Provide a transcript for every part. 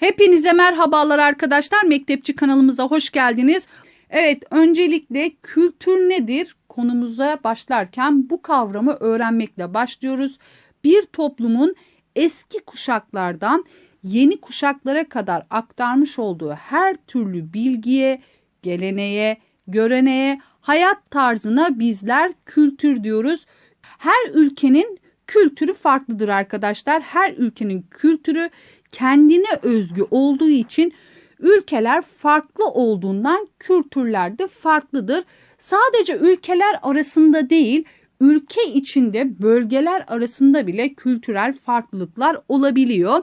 Hepinize merhabalar arkadaşlar. Mektepçi kanalımıza hoş geldiniz. Evet, öncelikle kültür nedir konumuza başlarken bu kavramı öğrenmekle başlıyoruz. Bir toplumun eski kuşaklardan yeni kuşaklara kadar aktarmış olduğu her türlü bilgiye, geleneğe, göreneğe, hayat tarzına bizler kültür diyoruz. Her ülkenin kültürü farklıdır arkadaşlar. Her ülkenin kültürü kendine özgü olduğu için ülkeler farklı olduğundan kültürler de farklıdır. Sadece ülkeler arasında değil, ülke içinde bölgeler arasında bile kültürel farklılıklar olabiliyor.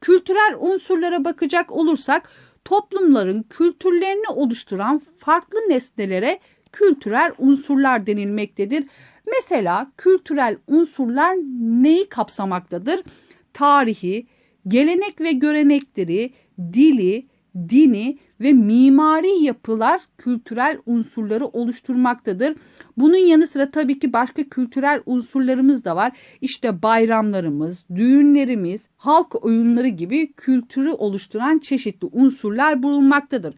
Kültürel unsurlara bakacak olursak toplumların kültürlerini oluşturan farklı nesnelere kültürel unsurlar denilmektedir. Mesela kültürel unsurlar neyi kapsamaktadır? Tarihi, gelenek ve görenekleri, dili, dini ve mimari yapılar kültürel unsurları oluşturmaktadır. Bunun yanı sıra tabii ki başka kültürel unsurlarımız da var. İşte bayramlarımız, düğünlerimiz, halk oyunları gibi kültürü oluşturan çeşitli unsurlar bulunmaktadır.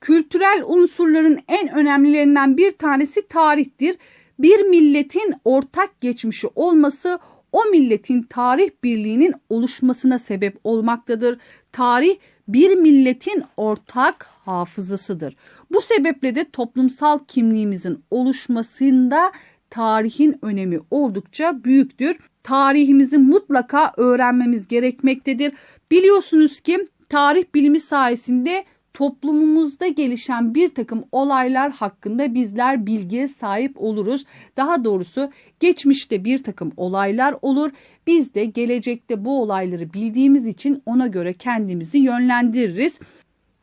Kültürel unsurların en önemlilerinden bir tanesi tarihtir. Bir milletin ortak geçmişi olması o milletin tarih birliğinin oluşmasına sebep olmaktadır. Tarih bir milletin ortak hafızasıdır. Bu sebeple de toplumsal kimliğimizin oluşmasında tarihin önemi oldukça büyüktür. Tarihimizi mutlaka öğrenmemiz gerekmektedir. Biliyorsunuz ki tarih bilimi sayesinde toplumumuzda gelişen bir takım olaylar hakkında bizler bilgiye sahip oluruz. Daha doğrusu geçmişte bir takım olaylar olur. Biz de gelecekte bu olayları bildiğimiz için ona göre kendimizi yönlendiririz.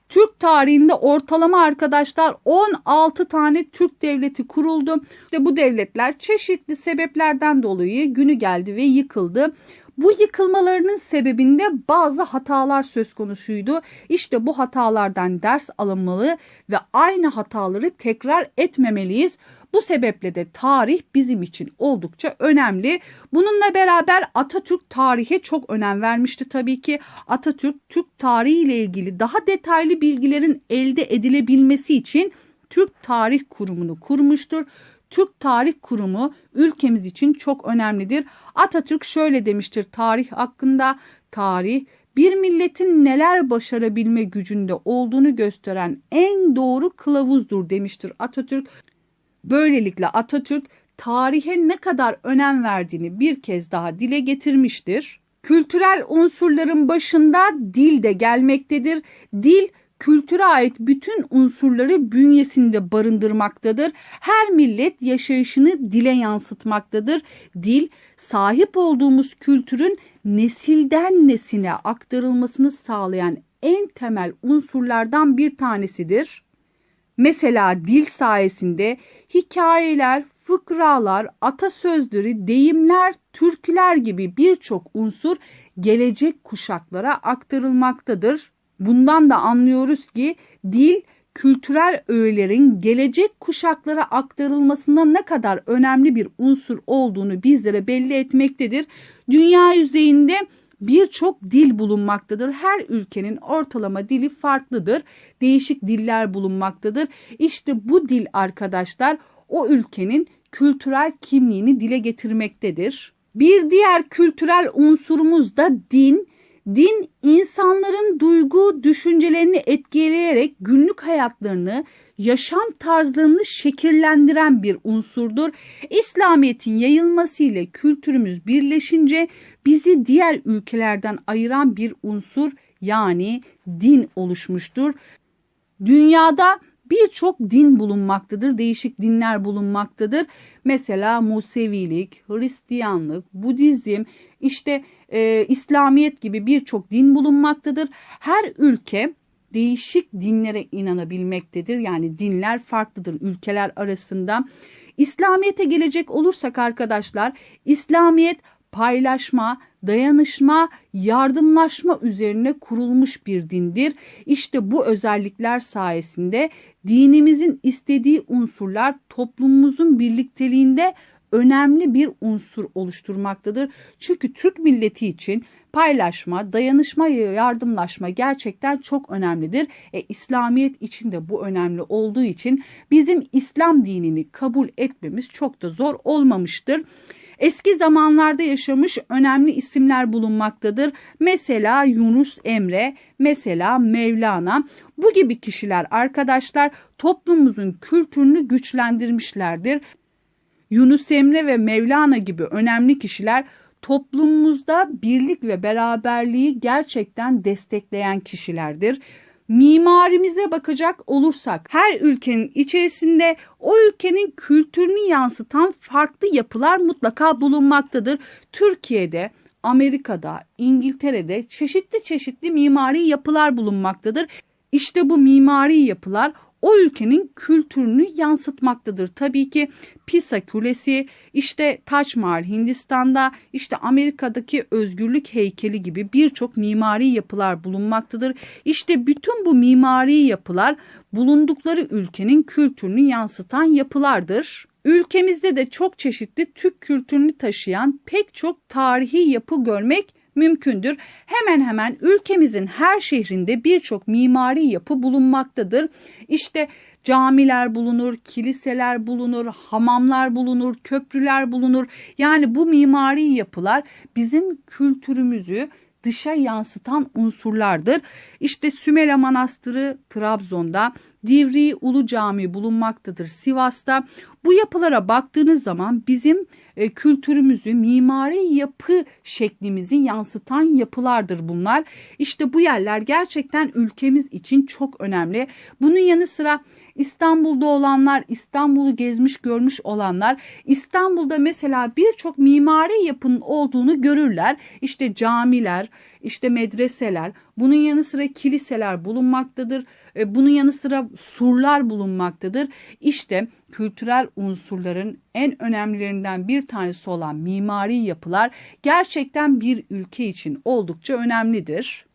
Türk tarihinde ortalama arkadaşlar 16 tane Türk devleti kuruldu. İşte bu devletler çeşitli sebeplerden dolayı günü geldi ve yıkıldı. Bu yıkılmalarının sebebinde bazı hatalar söz konusuydu. İşte bu hatalardan ders alınmalı ve aynı hataları tekrar etmemeliyiz. Bu sebeple de tarih bizim için oldukça önemli. Bununla beraber Atatürk tarihe çok önem vermişti tabii ki. Atatürk Türk tarihi ile ilgili daha detaylı bilgilerin elde edilebilmesi için Türk Tarih Kurumu'nu kurmuştur. Türk Tarih Kurumu ülkemiz için çok önemlidir. Atatürk şöyle demiştir tarih hakkında. Tarih bir milletin neler başarabilme gücünde olduğunu gösteren en doğru kılavuzdur demiştir Atatürk. Böylelikle Atatürk tarihe ne kadar önem verdiğini bir kez daha dile getirmiştir. Kültürel unsurların başında dil de gelmektedir. Dil kültüre ait bütün unsurları bünyesinde barındırmaktadır. Her millet yaşayışını dile yansıtmaktadır. Dil sahip olduğumuz kültürün nesilden nesine aktarılmasını sağlayan en temel unsurlardan bir tanesidir. Mesela dil sayesinde hikayeler, fıkralar, atasözleri, deyimler, türküler gibi birçok unsur gelecek kuşaklara aktarılmaktadır. Bundan da anlıyoruz ki dil kültürel öğelerin gelecek kuşaklara aktarılmasında ne kadar önemli bir unsur olduğunu bizlere belli etmektedir. Dünya yüzeyinde birçok dil bulunmaktadır. Her ülkenin ortalama dili farklıdır. Değişik diller bulunmaktadır. İşte bu dil arkadaşlar o ülkenin kültürel kimliğini dile getirmektedir. Bir diğer kültürel unsurumuz da din. Din insanların duygu, düşüncelerini etkileyerek günlük hayatlarını, yaşam tarzlarını şekillendiren bir unsurdur. İslamiyet'in yayılması ile kültürümüz birleşince bizi diğer ülkelerden ayıran bir unsur yani din oluşmuştur. Dünyada birçok din bulunmaktadır, değişik dinler bulunmaktadır. Mesela Musevilik, Hristiyanlık, Budizm, işte e, İslamiyet gibi birçok din bulunmaktadır. Her ülke değişik dinlere inanabilmektedir. Yani dinler farklıdır ülkeler arasında. İslamiyet'e gelecek olursak arkadaşlar, İslamiyet paylaşma, dayanışma, yardımlaşma üzerine kurulmuş bir dindir. İşte bu özellikler sayesinde dinimizin istediği unsurlar toplumumuzun birlikteliğinde önemli bir unsur oluşturmaktadır. Çünkü Türk milleti için paylaşma, dayanışma, yardımlaşma gerçekten çok önemlidir. E, İslamiyet için de bu önemli olduğu için bizim İslam dinini kabul etmemiz çok da zor olmamıştır. Eski zamanlarda yaşamış önemli isimler bulunmaktadır. Mesela Yunus Emre, mesela Mevlana. Bu gibi kişiler arkadaşlar toplumumuzun kültürünü güçlendirmişlerdir. Yunus Emre ve Mevlana gibi önemli kişiler toplumumuzda birlik ve beraberliği gerçekten destekleyen kişilerdir. Mimarimize bakacak olursak her ülkenin içerisinde o ülkenin kültürünü yansıtan farklı yapılar mutlaka bulunmaktadır. Türkiye'de Amerika'da, İngiltere'de çeşitli çeşitli mimari yapılar bulunmaktadır. İşte bu mimari yapılar o ülkenin kültürünü yansıtmaktadır. Tabii ki Pisa Kulesi, işte Taç Mahal Hindistan'da, işte Amerika'daki özgürlük heykeli gibi birçok mimari yapılar bulunmaktadır. İşte bütün bu mimari yapılar bulundukları ülkenin kültürünü yansıtan yapılardır. Ülkemizde de çok çeşitli Türk kültürünü taşıyan pek çok tarihi yapı görmek mümkündür. Hemen hemen ülkemizin her şehrinde birçok mimari yapı bulunmaktadır. İşte camiler bulunur, kiliseler bulunur, hamamlar bulunur, köprüler bulunur. Yani bu mimari yapılar bizim kültürümüzü dışa yansıtan unsurlardır. İşte Sümela Manastırı Trabzon'da, Divri Ulu Cami bulunmaktadır Sivas'ta. Bu yapılara baktığınız zaman bizim e, kültürümüzü, mimari yapı şeklimizi yansıtan yapılardır bunlar. İşte bu yerler gerçekten ülkemiz için çok önemli. Bunun yanı sıra İstanbul'da olanlar, İstanbul'u gezmiş görmüş olanlar İstanbul'da mesela birçok mimari yapının olduğunu görürler. İşte camiler, işte medreseler, bunun yanı sıra kiliseler bulunmaktadır. E, bunun yanı sıra surlar bulunmaktadır. İşte kültürel unsurların en önemlilerinden bir tanesi olan mimari yapılar gerçekten bir ülke için oldukça önemlidir.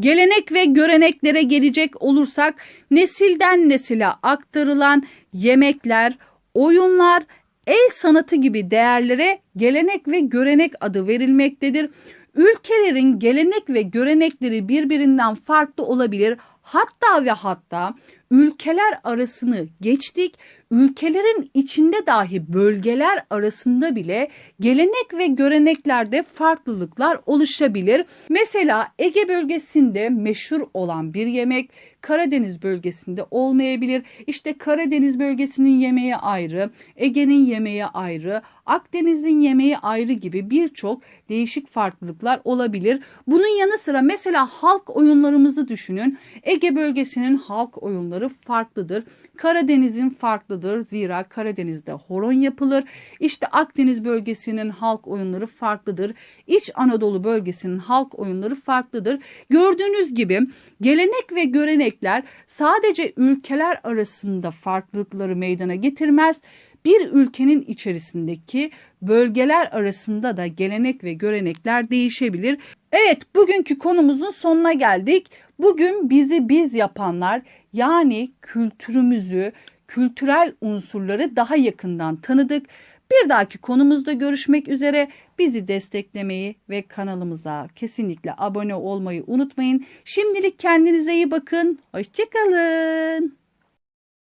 Gelenek ve göreneklere gelecek olursak nesilden nesile aktarılan yemekler, oyunlar, el sanatı gibi değerlere gelenek ve görenek adı verilmektedir. Ülkelerin gelenek ve görenekleri birbirinden farklı olabilir. Hatta ve hatta ülkeler arasını geçtik. Ülkelerin içinde dahi bölgeler arasında bile gelenek ve göreneklerde farklılıklar oluşabilir. Mesela Ege bölgesinde meşhur olan bir yemek Karadeniz bölgesinde olmayabilir. İşte Karadeniz bölgesinin yemeği ayrı, Ege'nin yemeği ayrı, Akdeniz'in yemeği ayrı gibi birçok değişik farklılıklar olabilir. Bunun yanı sıra mesela halk oyunlarımızı düşünün. Ege bölgesinin halk oyunları farklıdır. Karadeniz'in farklıdır. Zira Karadeniz'de horon yapılır. İşte Akdeniz bölgesinin halk oyunları farklıdır. İç Anadolu bölgesinin halk oyunları farklıdır. Gördüğünüz gibi gelenek ve görenekler sadece ülkeler arasında farklılıkları meydana getirmez bir ülkenin içerisindeki bölgeler arasında da gelenek ve görenekler değişebilir. Evet, bugünkü konumuzun sonuna geldik. Bugün bizi biz yapanlar yani kültürümüzü, kültürel unsurları daha yakından tanıdık. Bir dahaki konumuzda görüşmek üzere. Bizi desteklemeyi ve kanalımıza kesinlikle abone olmayı unutmayın. Şimdilik kendinize iyi bakın. Hoşçakalın.